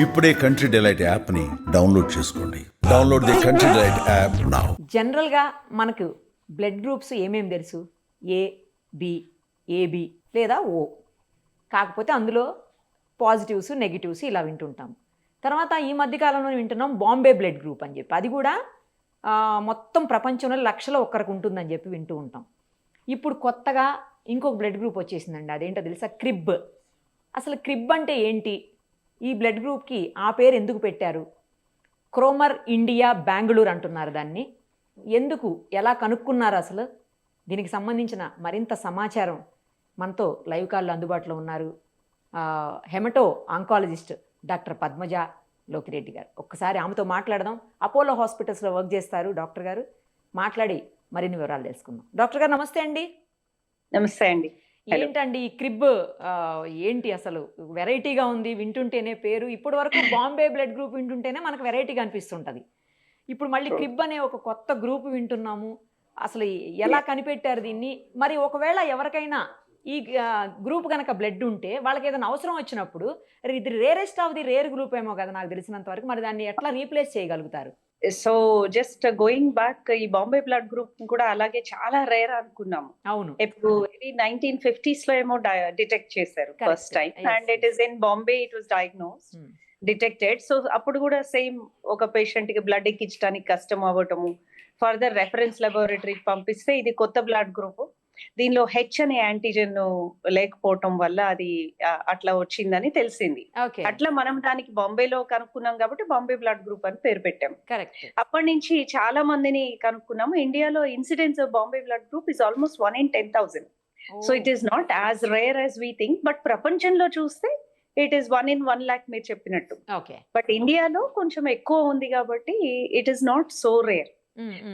ఇప్పుడే Country Delight యాప్ని download చేసుకోండి. Download the Country Delight app now జనరల్గా మనకు బ్లడ్ గ్రూప్స్ ఏమేమి తెలుసు? ఏ బి ఏబి లేదా ఓ. కాకపోతే అందులో పాజిటివ్స్ నెగిటివ్స్ ఇలా వింటుంటాం. తర్వాత ఈ మధ్యకాలంలో వింటున్నాం బాంబే బ్లడ్ గ్రూప్ అని చెప్పి. అది కూడా మొత్తం ప్రపంచంలో లక్షల ఒక్కరికి ఉంటుందని చెప్పి వింటూ ఉంటాం. ఇప్పుడు కొత్తగా ఇంకొక బ్లడ్ గ్రూప్ వచ్చేసిందండి. అదేంటో తెలుసా? క్రిబ్. అసలు క్రిబ్ అంటే ఏంటి? ఈ బ్లడ్ గ్రూప్కి ఆ పేరు ఎందుకు పెట్టారు? క్రోమర్ ఇండియా బెంగళూరు అంటున్నారు దాన్ని. ఎందుకు? ఎలా కనుక్కున్నారు అసలు? దీనికి సంబంధించిన మరింత సమాచారం మనతో లైవ్ కాల్లో అందుబాటులో ఉన్నారు hemato oncologist doctor Padmaja Lokireddy గారు. ఒక్కసారి ఆమెతో మాట్లాడదాం. అపోలో హాస్పిటల్స్లో వర్క్ చేస్తారు డాక్టర్ గారు. మాట్లాడి మరిన్ని వివరాలు తెలుసుకుందాం. డాక్టర్ గారు నమస్తే అండి. నమస్తే అండి. ఏంటండి ఈ క్రిబ్? ఏంటి అసలు? వెరైటీగా ఉంది వింటుంటేనే పేరు. ఇప్పటి వరకు బాంబే బ్లడ్ గ్రూప్ వింటుంటేనే మనకు వెరైటీగా అనిపిస్తుంటది. ఇప్పుడు మళ్ళీ. క్రిబ్ అనే ఒక కొత్త గ్రూప్ వింటున్నాము. అసలు ఎలా కనిపెట్టారు దీన్ని? మరి ఒకవేళ ఎవరికైనా ఈ గ్రూప్ కనుక బ్లడ్ ఉంటే వాళ్ళకి ఏదైనా అవసరం వచ్చినప్పుడు "అరే, ఇది rarest of the rare group ఏమో కదా నాకు తెలిసినంత వరకు మరి దాన్ని ఎట్లా రీప్లేస్ చేయగలుగుతారు? సో జస్ట్ గోయింగ్ బ్యాక్ ఈ బాంబే బ్లడ్ గ్రూప్ కూడా అలాగే చాలా రేర్ అనుకున్నాము అవును ఇప్పుడు ఇది నైన్టీన్ ఫిఫ్టీస్లో ఏమో డిటెక్ట్ చేశారు. First time and it. Is in Bombay it was diagnose Hmm. Detected so అప్పుడు కూడా సేమ్ ఒక పేషెంట్కి బ్లడ్ ఎక్కించడానికి కష్టం అవ్వటము ఫర్దర్ రెఫరెన్స్ లెబొరేటరీకి పంపిస్తే ఇది కొత్త బ్లడ్ గ్రూప్ దీనిలో హెచ్ అనే యాంటీజెన్ లేకపోవటం వల్ల అది అట్లా వచ్చిందని తెలిసింది. అట్లా మనం దానికి బాంబేలో కనుక్కున్నాం కాబట్టి బాంబే బ్లడ్ గ్రూప్ అని పేరు పెట్టాం. కరెక్ట్. అప్పటి నుంచి చాలా మందిని కనుక్కున్నాము. ఇండియాలో incidence of Bombay blood group is almost one in ten thousand so it is not as rare as we think but ప్రపంచంలో చూస్తే it is one in one lakh మీరు చెప్పినట్టు. ఓకే. బట్ ఇండియాలో కొంచెం ఎక్కువ ఉంది కాబట్టి it is not so rare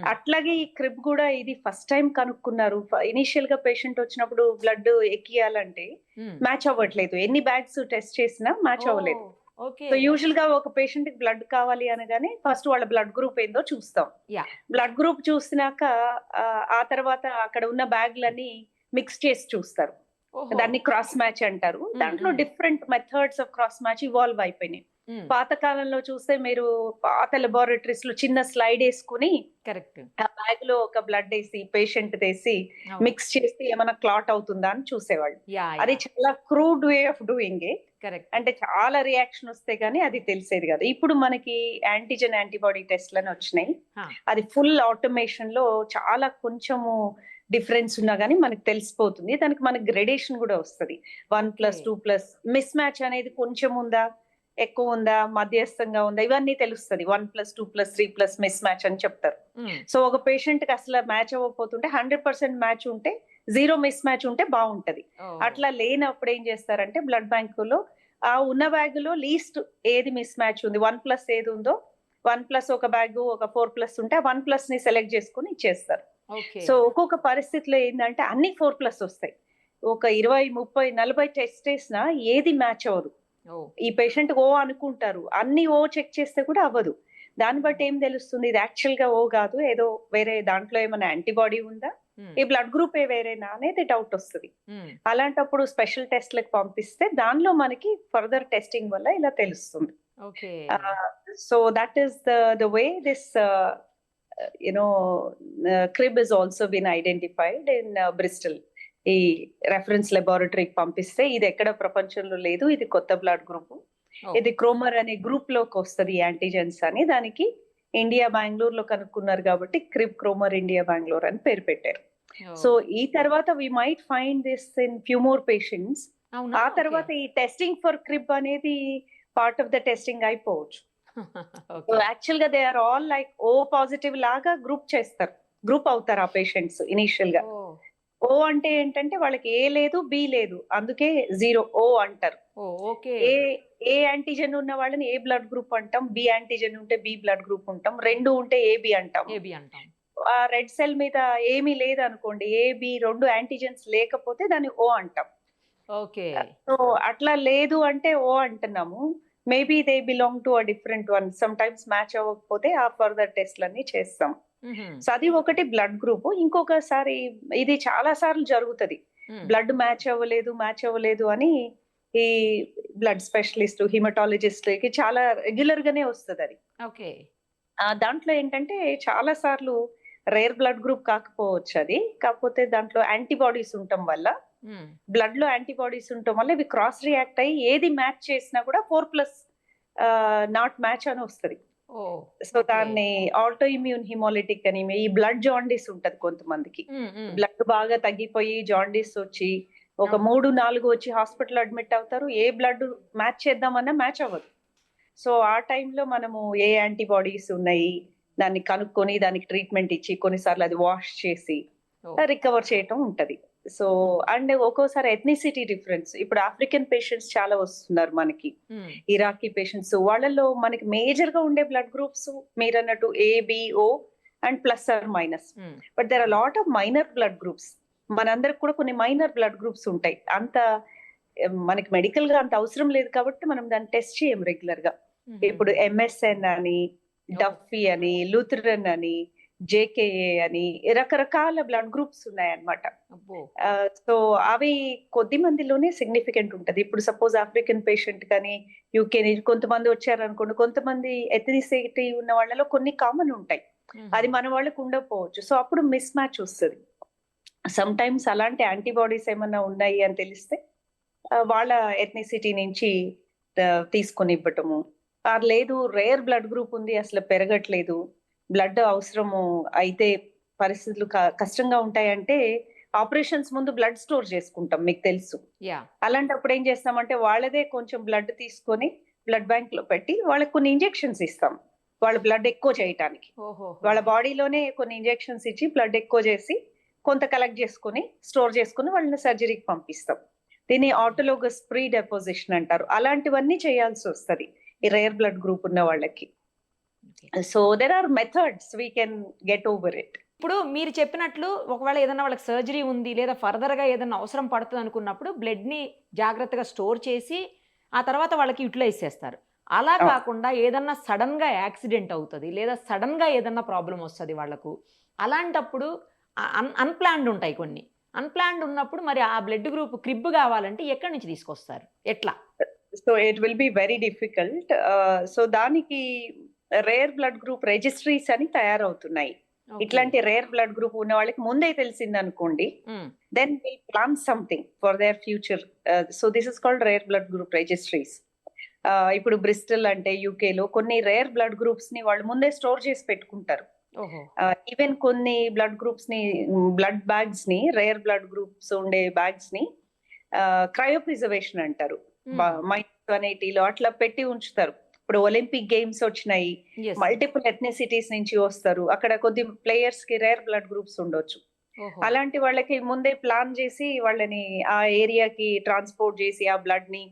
అట్లాగే ఈ క్రిప్ కూడా ఇది ఫస్ట్ టైం కనుక్కున్నారు. ఇనిషియల్గా పేషెంట్ వచ్చినప్పుడు బ్లడ్ ఎక్కియాలంటే మ్యాచ్ అవ్వట్లేదు. ఎన్ని బ్యాగ్స్ టెస్ట్ చేసినా మ్యాచ్ అవ్వలేదు. ఓకే సో యూజువల్గా ఒక పేషెంట్కి బ్లడ్ కావాలి అనగానే ఫస్ట్ వాళ్ళ బ్లడ్ గ్రూప్ ఏందో చూస్తాం. బ్లడ్ గ్రూప్ చూసినాక ఆ, తర్వాత అక్కడ ఉన్న బ్యాగ్లన్నీ మిక్స్ చేసి చూస్తారు. దాన్ని క్రాస్ మ్యాచ్ అంటారు. దాంట్లో mm. Different methods of cross match evolve అయిపోయినాయి. పాత కాలంలో చూస్తే మీరు పాత లెబారెటరీస్లో చిన్న స్లైడ్ వేసుకుని కరెక్ట్. ఆ బ్యాగ్లో ఒక బ్లడ్ వేసి పేషెంట్ వేసి మిక్స్ చేసి ఏమైనా క్లాట్ అవుతుందా అని చూసేవాళ్ళు. అది చాలా crude way of doing it correct. అంటే చాలా రియాక్షన్ వస్తే గానీ అది తెలిసేది కదా. ఇప్పుడు మనకి యాంటీజెన్ యాంటీబాడీ టెస్ట్లని వచ్చినాయి. అది ఫుల్ ఆటోమేషన్లో చాలా కొంచెము డిఫరెన్స్ ఉన్నా గానీ మనకి తెలిసిపోతుంది. దానికి మనకి గ్రెడేషన్ కూడా వస్తుంది. One plus. Two plus mismatch అనేది కొంచెం ఉందా? ఎక్కువ ఉందా మధ్యస్థంగా ఉందా ఇవన్నీ తెలుస్తుంది. One plus two plus three plus mismatch అని చెప్తారు. సో ఒక పేషెంట్కి అసలు మ్యాచ్ అవ్వకపోతుంటే హండ్రెడ్ పర్సెంట్ మ్యాచ్ ఉంటే జీరో మిస్ మ్యాచ్ ఉంటే బాగుంటది. అట్లా లేనప్పుడు ఏం చేస్తారంటే బ్లడ్ బ్యాంకులో ఆ ఉన్న బ్యాగ్లో లీస్ట్ ఏది మిస్ మ్యాచ్ ఉంది. వన్ ప్లస్ ఏది ఉందో వన్ ప్లస్ ఒక బ్యాగ్ ఒక ఫోర్ ప్లస్ ఉంటే వన్ ప్లస్ని సెలెక్ట్ చేసుకుని ఇచ్చేస్తారు. సో ఒక్కొక్క పరిస్థితిలో ఏంటంటే అన్ని ఫోర్ ప్లస్ వస్తాయి. ఒక ఇరవై ముప్పై నలభై టెస్ట్ చేసినా ఏది మ్యాచ్ అవ్వదు. ఈ పేషెంట్ ఓ అనుకుంటారు. అన్ని ఓ చెక్ చేస్తే కూడా అవ్వదు. దాన్ని బట్టి ఏం తెలుస్తుంది? ఇది యాక్చువల్గా ఓ కాదు. ఏదో వేరే దాంట్లో ఏమైనా యాంటీబాడీ ఉందా? ఈ బ్లడ్ గ్రూప్ ఏ వేరేనా అనేది డౌట్ వస్తుంది. అలాంటప్పుడు స్పెషల్ టెస్ట్లకు పంపిస్తే దానిలో మనకి ఫర్దర్ టెస్టింగ్ వల్ల ఇలా తెలుస్తుంది. So that is the the way this you know CRIB is also been identified in Bristol ఈ రెఫరెన్స్ లెబారెటరీకి పంపిస్తే ఇది ఎక్కడ ప్రపంచంలో లేదు ఇది కొత్త బ్లడ్ గ్రూప్ ఇది క్రోమర్ అనే గ్రూప్లోకి వస్తుంది యాంటీజెన్స్ అని. దానికి ఇండియా బెంగళూరు లో కనుక్కున్నారు కాబట్టి క్రిబ్ క్రోమర్ ఇండియా బెంగళూరు అని పేరు పెట్టారు. సో ఈ తర్వాత we might find this in few more patients ఆ తర్వాత ఈ టెస్టింగ్ ఫర్ క్రిబ్ అనేది పార్ట్ ఆఫ్ ద టెస్టింగ్ అయిపోవచ్చు. యాక్చువల్గా they are all like O positive లాగా గ్రూప్ చేస్తారు. గ్రూప్ అవుతారు ఆ పేషెంట్స్ ఇనిషియల్గా. ఓ అంటే ఏంటంటే వాళ్ళకి ఏ లేదు బి లేదు. అందుకే జీరో ఓ అంటారు. ఓకే. ఏ ఏ యాంటీజెన్ ఉన్న వాళ్ళని ఏ బ్లడ్ గ్రూప్ అంటాం బి యాంటీజెన్ ఉంటే బి బ్లడ్ గ్రూప్ ఉంటాం రెండు ఉంటే ఏబి అంటాం. ఏబి అంటాం. ఆ రెడ్ సెల్ మీద ఏమీ లేదు అనుకోండి ఏ బి రెండు యాంటీజెన్స్ లేకపోతే దాన్ని ఓ అంటాం. ఓకే. సో అట్లా లేదు అంటే ఓ అంటున్నాము. Maybe they belong to a different one. Sometimes match అవ్వకపోతే ఆ ఫర్దర్ టెస్ట్లన్నీ చేస్తాం. సో అది ఒకటి బ్లడ్ గ్రూప్. ఇంకొకసారి ఇది చాలా సార్లు జరుగుతుంది. బ్లడ్ మ్యాచ్ అవ్వలేదు మ్యాచ్ అవ్వలేదు అని ఈ బ్లడ్ స్పెషలిస్ట్ హిమటాలజిస్ట్కి చాలా రెగ్యులర్ గానే వస్తుంది అది ఓకే దాంట్లో ఏంటంటే చాలా సార్లు రేర్ బ్లడ్ గ్రూప్ కాకపోవచ్చు అది. కాకపోతే దాంట్లో యాంటీబాడీస్ ఉండటం వల్ల బ్లడ్లో యాంటీబాడీస్ ఉండటం వల్ల ఇవి క్రాస్ రియాక్ట్ అయ్యి ఏది మ్యాచ్ చేసినా కూడా ఫోర్ ప్లస్ నాట్ మ్యాచ్ అని వస్తుంది. సో దాన్ని ఆటో ఇమ్యూన్ హిమోలిటిక్ అని ఈ బ్లడ్ జాండీస్ ఉంటది కొంతమందికి. బ్లడ్ బాగా తగ్గిపోయి జాండీస్ వచ్చి ఒక. మూడు నాలుగు వచ్చి హాస్పిటల్ అడ్మిట్ అవుతారు. ఏ బ్లడ్ మ్యాచ్ చేద్దామన్నా మ్యాచ్ అవ్వదు. సో ఆ టైంలో మనము ఏ యాంటీబాడీస్ ఉన్నాయి దాన్ని కనుక్కొని దానికి ట్రీట్మెంట్ ఇచ్చి కొన్నిసార్లు అది వాష్ చేసి రికవర్ చేయటం ఉంటది. సో అండ్ ఒక్కోసారి ఎథ్నిసిటీ డిఫరెన్స్ ఇప్పుడు ఆఫ్రికన్ పేషెంట్స్ చాలా వస్తున్నారు మనకి. ఇరాకీ పేషెంట్స్ వాళ్ళలో మనకి మేజర్గా ఉండే బ్లడ్ గ్రూప్స్ మీరు అన్నట్టు ABO and plus or minus but there are lot of minor blood groups మనందరికి కూడా కొన్ని మైనర్ బ్లడ్ గ్రూప్స్ ఉంటాయి. అంత మనకి మెడికల్గా అంత అవసరం లేదు కాబట్టి మనం దాన్ని టెస్ట్ చేయం రెగ్యులర్గా. ఉమ్, ఇప్పుడు ఎంఎస్ఎన్ అని డఫీ అని లూథరన్ అని జేకేఏ అని రకరకాల బ్లడ్ గ్రూప్స్ ఉన్నాయన్నమాట. సో అవి కొద్ది మందిలోనే సిగ్నిఫికెంట్ ఉంటది. ఇప్పుడు సపోజ్ ఆఫ్రికన్ పేషెంట్ కానీ యూకే కొంతమంది వచ్చారనుకోండి కొంతమంది ఎథనిసిటీ ఉన్న వాళ్ళలో కొన్ని కామన్ ఉంటాయి. అది మన వాళ్ళకు ఉండకపోవచ్చు. సో అప్పుడు మిస్ మ్యాచ్ వస్తుంది. సమ్ టైమ్స్ అలాంటి యాంటీబాడీస్ ఏమన్నా ఉన్నాయి అని తెలిస్తే వాళ్ళ ఎథనిసిటీ నుంచి తీసుకొని ఇవ్వటము. లేదు రేర్ బ్లడ్ గ్రూప్ ఉంది అసలు పెరగట్లేదు. బ్లడ్ అవసరము అయితే పరిస్థితులు క- కష్టంగా ఉంటాయంటే ఆపరేషన్స్ ముందు బ్లడ్ స్టోర్ చేసుకుంటాం మీకు తెలుసు. యా. అలాంటప్పుడు ఏం చేస్తామంటే వాళ్ళదే కొంచెం బ్లడ్ తీసుకొని బ్లడ్ బ్యాంక్లో పెట్టి వాళ్ళకి కొన్ని ఇంజెక్షన్స్ ఇస్తాం వాళ్ళ బ్లడ్ ఎక్కువ చేయటానికి. వాళ్ళ బాడీలోనే కొన్ని ఇంజెక్షన్స్ ఇచ్చి బ్లడ్ ఎక్కువ చేసి కొంత కలెక్ట్ చేసుకుని స్టోర్ చేసుకుని వాళ్ళని సర్జరీకి పంపిస్తాం. దీన్ని ఆటోలోగస్ ప్రీ డెపోజిషన్ అంటారు. అలాంటివన్నీ చేయాల్సి వస్తది ఈ రేర్ బ్లడ్ గ్రూప్ ఉన్న వాళ్ళకి. So there are methods we can get over it ఇప్పుడు మీరు చెప్పినట్లు ఒకవేళ ఏదైనా వాళ్ళకి సర్జరీ ఉంది లేదా ఫర్దర్గా ఏదైనా అవసరం పడుతుంది అనుకున్నప్పుడు బ్లడ్ని జాగ్రత్తగా స్టోర్ చేసి ఆ తర్వాత వాళ్ళకి యూటిలైజ్ చేస్తారు. అలా. కాకుండా ఏదన్నా సడన్గా యాక్సిడెంట్ అవుతుంది లేదా సడన్గా ఏదన్నా ప్రాబ్లం వస్తుంది వాళ్ళకు అలాంటప్పుడు అన్ అన్ప్లాన్డ్ ఉంటాయి కొన్ని. అన్ప్లాన్డ్ ఉన్నప్పుడు మరి ఆ బ్లడ్ గ్రూప్ క్రిబ్ కావాలంటే ఎక్కడి నుంచి తీసుకొస్తారు? ఎట్లా? So it will be very difficult so దానికి రేర్ బ్లడ్ గ్రూప్ రిజిస్ట్రీస్ అని తయారవుతున్నాయి. ఇట్లాంటి రేర్ బ్లడ్ గ్రూప్ ఉన్న వాళ్ళకి ముందే తెలిసింది అనుకోండి Mm. Then will plan something for their future so this is called rare blood group registries ఇప్పుడు బ్రిస్టల్ అంటే UK లో కొన్ని రేర్ బ్లడ్ గ్రూప్స్ని వాళ్ళు ముందే స్టోర్ చేసి పెట్టుకుంటారు. ఈవెన్ కొన్ని బ్లడ్ గ్రూప్స్ని బ్లడ్ బ్యాగ్స్ని రేర్ బ్లడ్ గ్రూప్స్ ఉండే బ్యాగ్స్ని క్రయోప్రిజర్వేషన్ అంటారు. Mm. మైనస్ వన్ ఎయిటీలో అట్లా పెట్టి ఉంచుతారు. ఇప్పుడు ఒలింపిక్ గేమ్స్ వచ్చినాయి. మల్టిపుల్ ఎథ్నిసిటీస్ నుంచి వస్తారు. అక్కడ కొద్ది ప్లేయర్స్కి రేర్ బ్లడ్ గ్రూప్స్ ఉండొచ్చు. అలాంటి వాళ్ళకి ముందే ప్లాన్ చేసి వాళ్ళని ఆ ఏరియాకి ట్రాన్స్పోర్ట్ చేసి ఆ బ్లడ్ని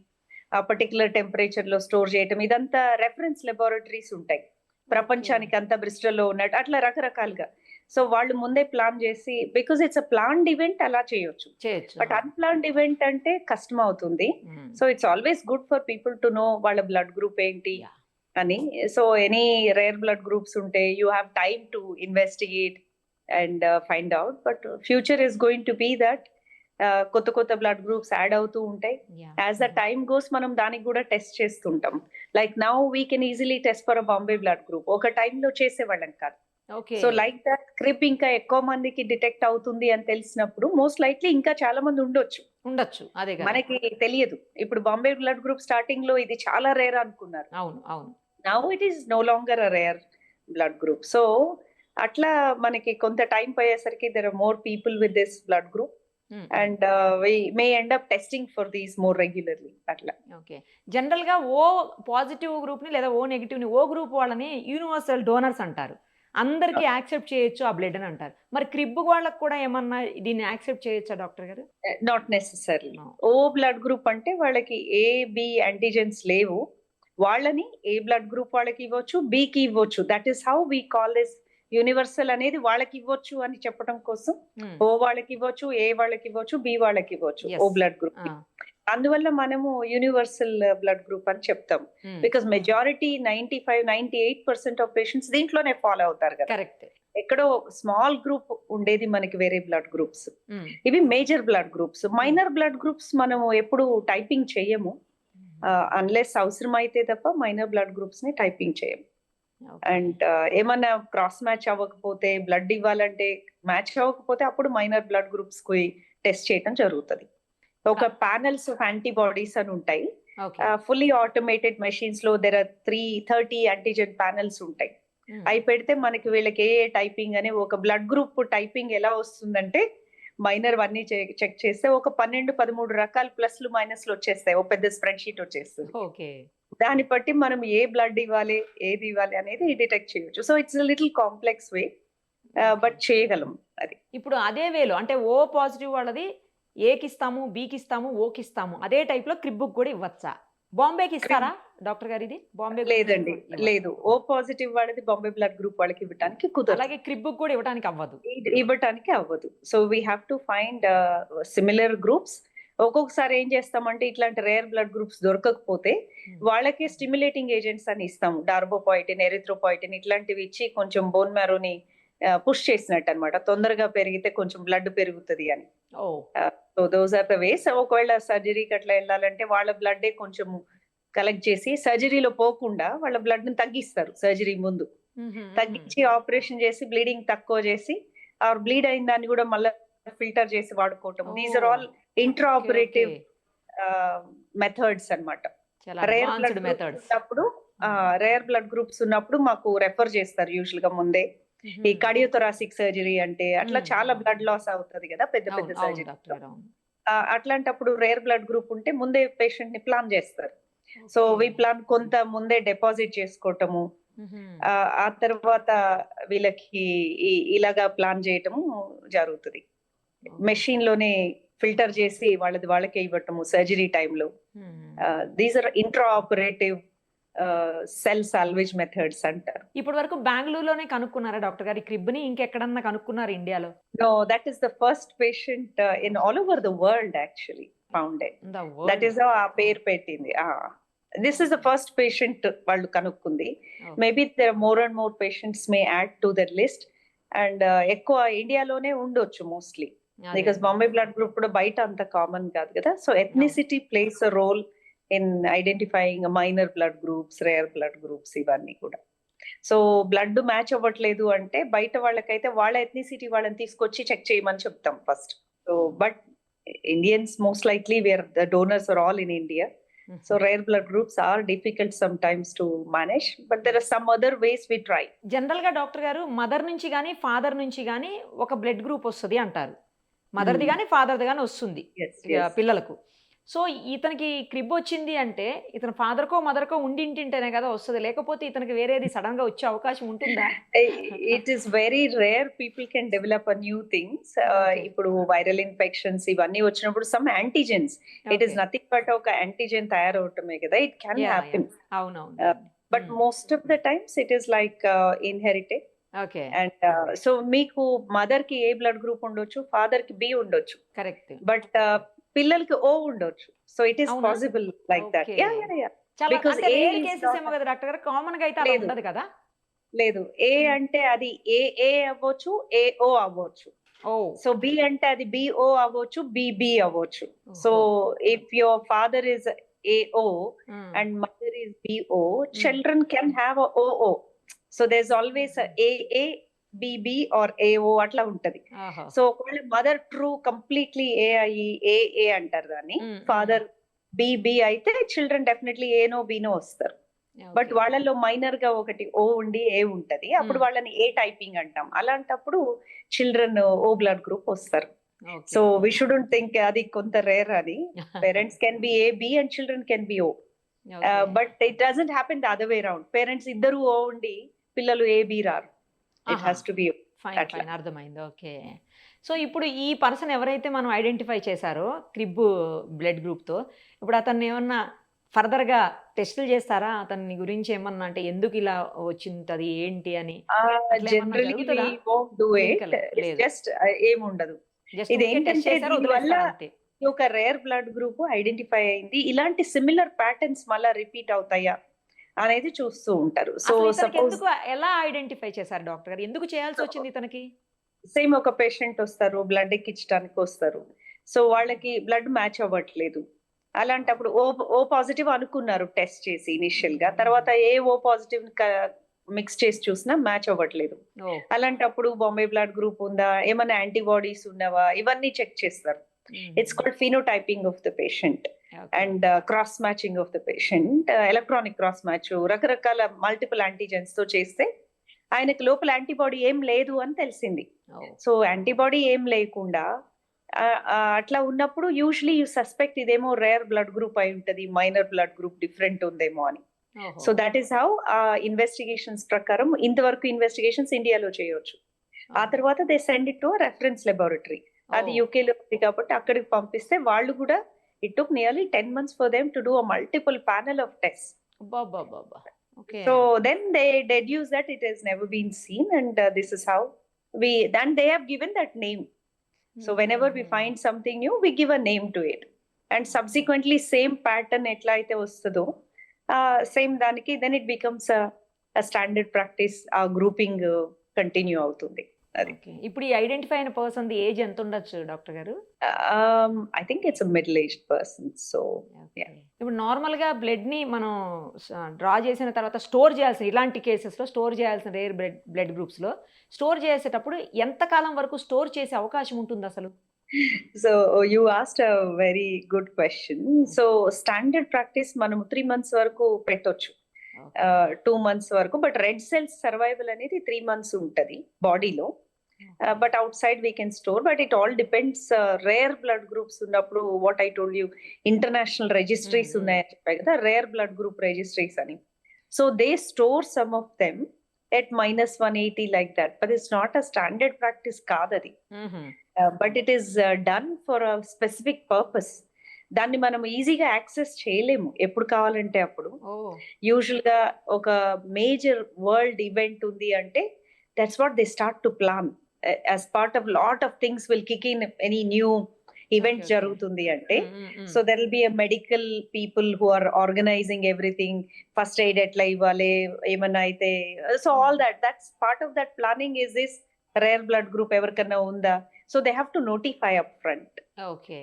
ఆ పర్టికులర్ టెంపరేచర్లో స్టోర్ చేయటం. ఇదంతా రెఫరెన్స్ లెబారెటరీస్ ఉంటాయి. ప్రపంచానికి అంతా బ్రిస్టల్లో ఉన్నట్టు అట్లా రకరకాలుగా. సో వాళ్ళు ముందే ప్లాన్ చేసి because it's a planned event అలా చేయొచ్చు. బట్ అన్ప్లాన్డ్ ఈవెంట్ అంటే కష్టం అవుతుంది. So it's always good for people to know వాళ్ళ బ్లడ్ గ్రూప్ ఏంటి. అని. So any rare blood groups ఉంటే you have time to investigate and find out but future is going to be that కొత్త కొత్త blood groups add అవుతూ ఉంటాయి. As the time goes మనం దానికి కూడా టెస్ట్ చేస్తుంటాం. Like now we can easily test for a Bombay blood group ఒక టైంలో చేసేవాళ్ళం కాదు. సో లైక్ దట్ క్రిప్ ఇంకా ఎక్కువ మందికి డిటెక్ట్ అవుతుంది అని తెలిసినప్పుడు మోస్ట్ లైక్లీ ఇంకా చాలా మంది ఉండొచ్చు. ఉండొచ్చు. అదే మనకి తెలియదు. ఇప్పుడు బాంబే బ్లడ్ గ్రూప్ స్టార్టింగ్లో ఇది చాలా రేర్ అనుకున్నారు. అవును అవును. Now it is no longer a rare blood group so అట్లా మనకి కొంత టైం పోయేసరికి there are more people with this blood group. And we may end up testing for these more regularly అట్లా. ఓకే. జనరల్గా O positive గ్రూప్ని లేదా O నెగిటివ్ని O group వాళ్ళని యూనివర్సల్ డోనర్స్ అంటారు. అందరికీ యాక్సెప్ట్ చేయొచ్చు ఆ బ్లడ్ అని అంటారు. మరి క్రిబ్ వాళ్ళకి కూడా ఏమన్నా దీన్ని యాక్సెప్ట్ చేయొచ్చా డాక్టర్ గారు? Not necessary No. O blood group అంటే వాళ్ళకి ఏ బి యాంటీజెన్స్ లేవు. వాళ్ళని ఏ బ్లడ్ గ్రూప్ వాళ్ళకి ఇవ్వచ్చు బికి ఇవ్వచ్చు. That is how we call this universal అనేది వాళ్ళకి ఇవ్వచ్చు అని చెప్పడం కోసం Mm. ఓ వాళ్ళకి ఇవ్వచ్చు ఏ వాళ్ళకి ఇవ్వచ్చు బి వాళ్ళకి ఇవ్వచ్చు. ఓ బ్లడ్ గ్రూప్ ఆ, అందువల్ల మనము యూనివర్సల్ బ్లడ్ గ్రూప్ అని చెప్తాం. Because majority ninety five ninety eight percent of patients దీంట్లోనే ఫాలో అవుతారు కదా. కరెక్ట్ ఎక్కడో స్మాల్ గ్రూప్ ఉండేది మనకి వేరే బ్లడ్ గ్రూప్స్ ఉమ్. ఇవి major blood groups minor blood groups మనం ఎప్పుడు టైపింగ్ చేయము. అన్లెస్ అవసరం అయితే తప్ప మైనర్ బ్లడ్ గ్రూప్స్ని టైపింగ్ చేయము. అండ్ ఏమన్నా క్రాస్ మ్యాచ్ అవ్వకపోతే బ్లడ్ ఇవ్వాలంటే మ్యాచ్ అవ్వకపోతే అప్పుడు మైనర్ బ్లడ్ గ్రూప్స్కి టెస్ట్ చేయడం జరుగుతుంది. ఒక ప్యానల్స్ ఆఫ్ యాంటీబాడీస్ అని ఉంటాయి. Fully automated మెషిన్స్లో there are three thirty antigen panels ఉంటాయి. ఉమ్. అవి పెడితే మనకి వీళ్ళకి ఏ టైపింగ్ అని ఒక బ్లడ్ గ్రూప్ టైపింగ్ ఎలా వస్తుందంటే మైనర్ అన్ని చెక్ చేస్తే ఒక పన్నెండు పదమూడు రకాల ప్లస్లు మైనస్లు వచ్చేస్తాయి. ఒక పెద్ద స్ప్రెడ్ షీట్ వచ్చేస్తుంది. ఓకే దాన్ని బట్టి మనం ఏ బ్లడ్ ఇవ్వాలి ఏది ఇవ్వాలి అనేది డిటెక్ట్ చేయొచ్చు. So it's little complex way but చేయగలం అది. ఇప్పుడు అదే వేలో అంటే ఓ పాజిటివ్ వాళ్ళది ఏకి ఇస్తాము బికి ఇస్తాము ఓకి ఇస్తాము అదే టైప్లో క్రిబ్బుక్ కూడా ఇవ్వచ్చా? బాంబేకి ఇస్తారా డాక్టర్ గారు ఇది? బాంబే లేదండి లేదు. ఓ పాజిటివ్ వాళ్ళది బాంబే బ్లడ్ గ్రూప్ వాళ్ళకి ఇవ్వడానికి కుదరదు. అలాగే క్రిబ్బుక్ కూడా ఇవ్వడానికి అవ్వదు. ఇ- ఇవ్వటానికి అవ్వదు. So we have to find similar groups ఒక్కొక్కసారి ఏం చేస్తామంటే ఇట్లాంటి రేర్ బ్లడ్ గ్రూప్స్ దొరకకపోతే వాళ్ళకి స్టిమ్యులేటింగ్ ఏజెంట్స్ అని ఇస్తాము. డార్బోపాయిటిన్ ఎరిథ్రోపాయిటిన్ ఇట్లాంటివి ఇచ్చి కొంచెం బోన్ మ్యారోని పుష్ చేసినట్టు అనమాట తొందరగా పెరిగితే కొంచెం బ్లడ్ పెరుగుతుంది అని. So those are the ways ఒకవేళ సర్జరీకి అట్లా వెళ్ళాలంటే వాళ్ళ బ్లడ్ కొంచెం కలెక్ట్ చేసి సర్జరీలో పోకుండా వాళ్ళ బ్లడ్ని తగ్గిస్తారు సర్జరీ ముందు. తగ్గించి ఆపరేషన్ చేసి బ్లీడింగ్ తక్కువ చేసి ఆ బ్లీడ్ అయిన దాన్ని కూడా మళ్ళీ ఫిల్టర్ చేసి వాడుకోవటం. These are all intra operative methods అన్నమాట. చాలా రేర్ బ్లడ్ మెథడ్స్ ఉన్నప్పుడు రేర్ బ్లడ్ గ్రూప్స్ ఉన్నప్పుడు మాకు రెఫర్ చేస్తారు యూజువల్గా ముందే. ఈ కార్డియోథొరాసిక్ సర్జరీ అంటే అట్లా. చాలా బ్లడ్ లాస్ అవుతుంది కదా పెద్ద పెద్ద సర్జరీ అట్లాంటప్పుడు రేర్ బ్లడ్ గ్రూప్ ఉంటే ముందే పేషెంట్ని ప్లాన్ చేస్తారు. సో వి ప్లాన్ కొంత ముందే డిపాజిట్ చేసుకోవటము. ఆ తర్వాత వీళ్ళకి ఇలాగా ప్లాన్ చేయటము జరుగుతుంది. మెషిన్లోనే ఫిల్టర్ చేసి వాళ్ళది వాళ్ళకే ఇవ్వటము సర్జరీ టైంలో. These are intra operative cell salvage methods అంటారు. ఇప్పటి వరకు బెంగళూరులోనే కనుక్కున్నారా డాక్టర్ గారు? ఈ క్రిబ్ని ఇంకెక్కడన్నా కనుక్కున్నారు ఇండియాలో? No that is the first patient in all over the world actually founded that. Is ఆ పేరు పెట్టింది. This is the first patient వాళ్ళు కనుక్కుంది. Maybe there more and more patients may add to their list and ఎక్కువ ఇండియాలోనే ఉండొచ్చు mostly. Because Bombay blood group కూడా బయట అంత కామన్ కాదు కదా. So ethnicity plays role in identifying minor blood groups rare blood groups ఇవన్నీ కూడా. సో బ్లడ్ మ్యాచ్ అవ్వట్లేదు అంటే బయట వాళ్ళకైతే వాళ్ళ ఎథ్నిసిటీ వాళ్ళని తీసుకొచ్చి చెక్ చేయమని చెప్తాం first so but Indians most likely where the donors are all in India. So rare blood groups are difficult sometimes to manage but there are some other ways we try జనరల్గా doctor గారు mother నుంచి కానీ father నుంచి కానీ ఒక blood group వస్తుంది అంటారు. మదర్ది Hmm. కానీ ఫాదర్ది కానీ వస్తుంది పిల్లలకు. సో ఇతనికి క్రిబ్ వచ్చింది అంటే ఇతని ఫాదర్కో మదర్కో ఉండింటింటేనే కదా వస్తుంది. లేకపోతే ఇతనికి వేరేది సడన్గా వచ్చే అవకాశం ఉంటుందా? It is very rare people can develop a new things. ఇప్పుడు వైరల్ ఇన్ఫెక్షన్స్ ఇవన్నీ వచ్చినప్పుడు some antigens it is. Nothing but ఒక యాంటీజెన్ తయారవటమే కదా. ఇట్ క్యాన్ హ్యాపెన్ అవునవును. But most of the times it is like inherited okay and so మీకు మదర్కి ఏ blood group ఉండొచ్చు? ఫాదర్కి బి ఉండొచ్చు. కరెక్ట్ బట్ పిల్లలకి ఓ ఉండొచ్చు. So it is? Possible like that doctor గారు? కామన్గా అయితే. ఉండదు కదా? లేదు. ఏ అంటే అది ఏ ఏ అవ్వచ్చు ఏ ఓ అవ్వచ్చు. ఓ. సో బి అంటే అది బిఓ అవ్వచ్చు బిబి అవ్వచ్చు. So if your father is AO and mother is BO children can have OO so there is always AA BB or AO అట్లా ఉంటది. సో ఒకవేళ మదర్ ట్రూ కంప్లీట్లీ ఏ అయ్యి ఏఏ అంటారు దాన్ని. ఫాదర్ బిబి అయితే children definitely ఏనో బీనో వస్తారు. బట్ వాళ్ళలో మైనర్గా ఒకటి ఓ ఉండి ఏ ఉంటది. అప్పుడు. వాళ్ళని ఏ టైపింగ్ అంటాం. అలాంటప్పుడు చిల్డ్రన్ ఓ బ్లడ్ గ్రూప్ వస్తారు. సో వి షుడెంట్ థింక్ అది కొంత రేర్ అది. Parents can be A B and children can be O but it doesn't happen the other way round parents ఇద్దరు ఓ ఉండి పిల్లలు ఏ బి రారు. It has to be fine. Fine అర్థమైంది. Okay. So ఇప్పుడు ఈ person ఎవరైతే మనం identify చేశారో క్రిబ్ బ్లడ్ గ్రూప్తో ఇప్పుడు అతన్ని ఏమన్నా ఫర్దర్గా టెస్టులు చేస్తారా? అతని గురించి ఏమన్నా అంటే ఎందుకు ఇలా వచ్చింటది? ఏంటి? అని. జస్ట్ ఏముండదు. ఇది ఏంటంటే దీనివల్ల ఒక రేర్ బ్లడ్ గ్రూప్ ఐడెంటిఫై అయింది. ఇలాంటి సిమిలర్ ప్యాటర్న్స్ మళ్ళా రిపీట్ అవుతాయా? అనేది చూస్తూ ఉంటారు. సో సపోజ్ ఎలా ఐడెంటిఫై చేశారు డాక్టర్ గారు? ఎందుకు చేయాల్సి వచ్చింది తనకి సేమ్ ఒక పేషెంట్ వస్తారు బ్లడ్ ఎక్కించడానికి వస్తారు. సో వాళ్ళకి బ్లడ్ మ్యాచ్ అవ్వట్లేదు. అలాంటప్పుడు ఓ ఓ పాజిటివ్ అనుకున్నారు టెస్ట్ చేసి ఇనిషియల్గా. తర్వాత ఏ ఓ పాజిటివ్ మిక్స్ చేసి చూసినా మ్యాచ్ అవ్వట్లేదు. అలాంటప్పుడు బాంబే బ్లడ్ గ్రూప్ ఉందా? ఏమైనా యాంటీబాడీస్ ఉన్నవా? ఇవన్నీ చెక్ చేస్తారు. It's called phenotyping of the patient and cross matching of the patient electronic cross match రకరకాల మల్టిపుల్ యాంటీజెన్స్తో చేస్తే ఆయనకు లోపల యాంటీబాడీ ఏం లేదు అని తెలిసింది. సో యాంటీబాడీ ఏం లేకుండా అట్లా ఉన్నప్పుడు యూజువలీ యూ సస్పెక్ట్ ఇదేమో రేర్ బ్లడ్ గ్రూప్ అయి ఉంటది మైనర్ బ్లడ్ గ్రూప్ డిఫరెంట్ ఉందేమో అని. సో దట్ ఈస్ హౌ ఆ ఇన్వెస్టిగేషన్స్ ప్రకారం ఇంతవరకు ఇన్వెస్టిగేషన్స్ ఇండియాలో చేయొచ్చు ఆ తర్వాత they send it to reference laboratory అది oh. యూకే లో ఉంది కాబట్టి అక్కడికి పంపిస్తే వాళ్ళు కూడా it took nearly ten months for them to do a multiple panel of test so then they deduce that it is never been seen and this is how they have given that name so whenever we find something new we give a name to it and subsequently same pattern ఎట్లా అయితే వస్తుందో same దానికి then it becomes a standard practice ఆ grouping continue అవుతుంది. అది. ఇప్పుడు ఈ identify అయిన పర్సన్ ఏజ్ ఎంత ఉండొచ్చు డాక్టర్ గారు? I think it's middle aged person so. ఇప్పుడు నార్మల్గా బ్లడ్ని మనం డ్రా చేసిన తర్వాత స్టోర్ చేయాల్సిన ఇలాంటి కేసెస్లో స్టోర్ చేయాల్సిన రేర్ బ్లడ్ బ్లడ్ గ్రూప్స్లో స్టోర్ చేసేటప్పుడు ఎంత కాలం వరకు స్టోర్ చేసే అవకాశం ఉంటుంది అసలు? So you asked a very good question. So standard practice మనం త్రీ మంత్స్ వరకు పెట్టొచ్చు. టూ మంత్స్ వరకు బట్ రెడ్ సెల్స్ సర్వైవల్ అనేది త్రీ మంత్స్ ఉంటది బాడీలో but outside we can store but it all depends rare blood groups ఉన్నప్పుడు what I told you international registries. ఉన్నాయని చెప్పాయి కదా రేర్ బ్లడ్ గ్రూప్ రిజిస్ట్రీస్ అని. So they store some of them at minus one eighty like that but it's not a standard practice కాదది. But it is done for a specific purpose దాన్ని మనం ఈజీగా access చేయలేము. ఎప్పుడు కావాలంటే అప్పుడు. యూజువల్గా ఒక మేజర్ వరల్డ్ ఈవెంట్ ఉంది అంటే that's what they start to plan. As part of lot of things will kick in any new event. జరుగుతుంది అంటే so there will be a medical people who are organizing everything. First aid ఎట్లా ఇవ్వాలి? ఏమన్నా అయితే so all that. That's part of that planning is this rare blood group ఎవరికన్నా ఉందా? So they have to notify up front. Okay.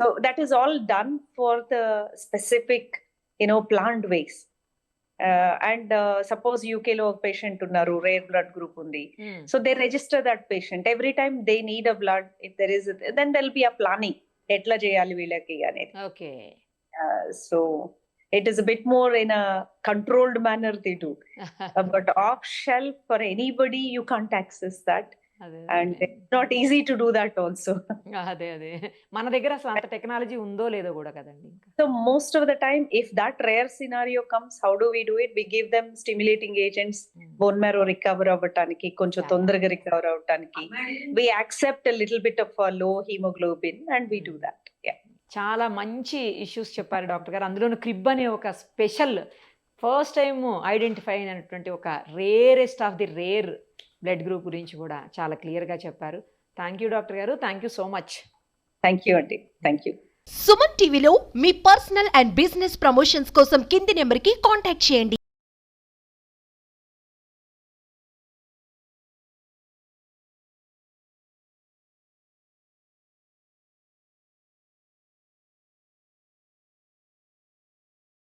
So that is all done for the specific you know plant ways and suppose యూకేలో ఒక patient ఉన్నారు rare blood group ఉంది so they register that patient every time they need a blood if there is then they'll be a planning ఎట్లా చేయాలి వీళ్ళకి అనేది. Okay. So it is bit more in a controlled manner they do but off shelf for anybody you can't access that not easy to do that also. అదే అదే. మన దగ్గర అసలు technology ఉందో లేదో కూడా కదండి so most of the time if that rare scenario comes how do we give them stimulating agents hmm. Bone marrow recover కొంచెం తొందరగా recover we accept little bit of low haemoglobin and we do hmm. That. చాలా మంచి issues చెప్పారు doctor గారు. అందులోనూ crib అనే ఒక special first time identify అయినటువంటి ఒక rarest of the rare blood group గురించి కూడా చాలా క్లియర్గా చెప్పారు థ్యాంక్ యూ డాక్టర్ గారు thank you so much Thank you, Auntie. Thank you. Suman టీవీలో మీ పర్సనల్ అండ్ బిజినెస్ ప్రమోషన్స్ కోసం కింది నెంబర్కి కాంటాక్ట్ చేయండి